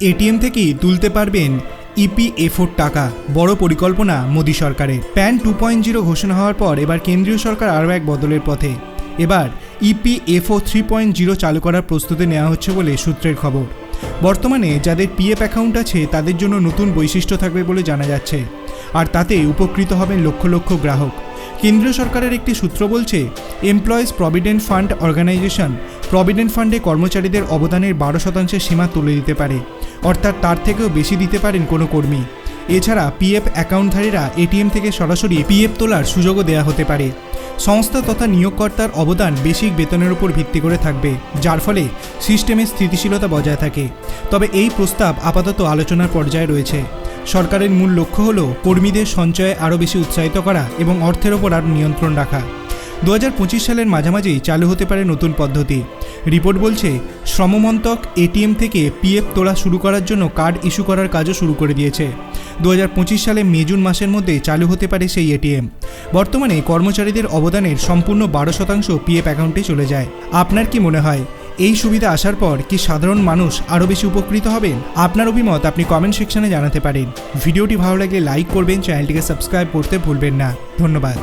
ATM থেকেই তুলতে পারবেন ইপিএফওর টাকা। বড় পরিকল্পনা মোদী সরকারের। প্যান টু পয়েন্ট জিরো ঘোষণা হওয়ার পর এবার কেন্দ্রীয় সরকার আরও এক বদলের পথে। এবার ইপিএফও থ্রি পয়েন্ট জিরো চালু করার প্রস্তুতি নেওয়া হচ্ছে বলে সূত্রের খবর। বর্তমানে যাদের পিএফ অ্যাকাউন্ট আছে, তাদের জন্য নতুন বৈশিষ্ট্য থাকবে বলে জানা যাচ্ছে। আর তাতে উপকৃত হবেন লক্ষ লক্ষ গ্রাহক। কেন্দ্রীয় সরকারের একটি সূত্র বলছে employees provident fund organization provident ফান্ডে কর্মচারীদের অবদানের বারো শতাংশের সীমা তুলে দিতে পারে, অর্থাৎ তার থেকেও বেশি দিতে পারেন কোনো কর্মী। এছাড়া পিএফ অ্যাকাউন্টধারীরা এটিএম থেকে সরাসরি পিএফ তোলার সুযোগও দেওয়া হতে পারে। সংস্থা তথা নিয়োগকর্তার অবদান বেসিক বেতনের উপর ভিত্তি করে থাকবে, যার ফলে সিস্টেমের স্থিতিশীলতা বজায় থাকে। তবে এই প্রস্তাব আপাতত আলোচনার পর্যায়ে রয়েছে। সরকারের মূল লক্ষ্য হল কর্মীদের সঞ্চয়ে আরও বেশি উৎসাহিত করা এবং অর্থের ওপর আরও নিয়ন্ত্রণ রাখা। দু হাজার পঁচিশ সালের মাঝামাঝি চালু হতে পারে নতুন পদ্ধতি। রিপোর্ট বলছে শ্রমমন্তক এটিএম থেকে পিএফ তোলা শুরু করার জন্য কার্ড ইস্যু করার কাজও শুরু করে দিয়েছে। দু হাজার পঁচিশ সালে মে, জুন মাসের মধ্যে চালু হতে পারে সেই এটিএম। বর্তমানে কর্মচারীদের অবদানের সম্পূর্ণ বারো শতাংশ পিএফ অ্যাকাউন্টে চলে যায়। আপনার কি মনে হয়? এই সুবিধা আসার পর কি সাধারণ মানুষ আরও বেশি উপকৃত হবেন? আপনার অভিমত আপনি কমেন্ট সেকশনে জানাতে পারেন। ভিডিওটি ভালো লাগলে লাইক করবেন চ্যানেলটিকে সাবস্ক্রাইব করতে ভুলবেন না। ধন্যবাদ।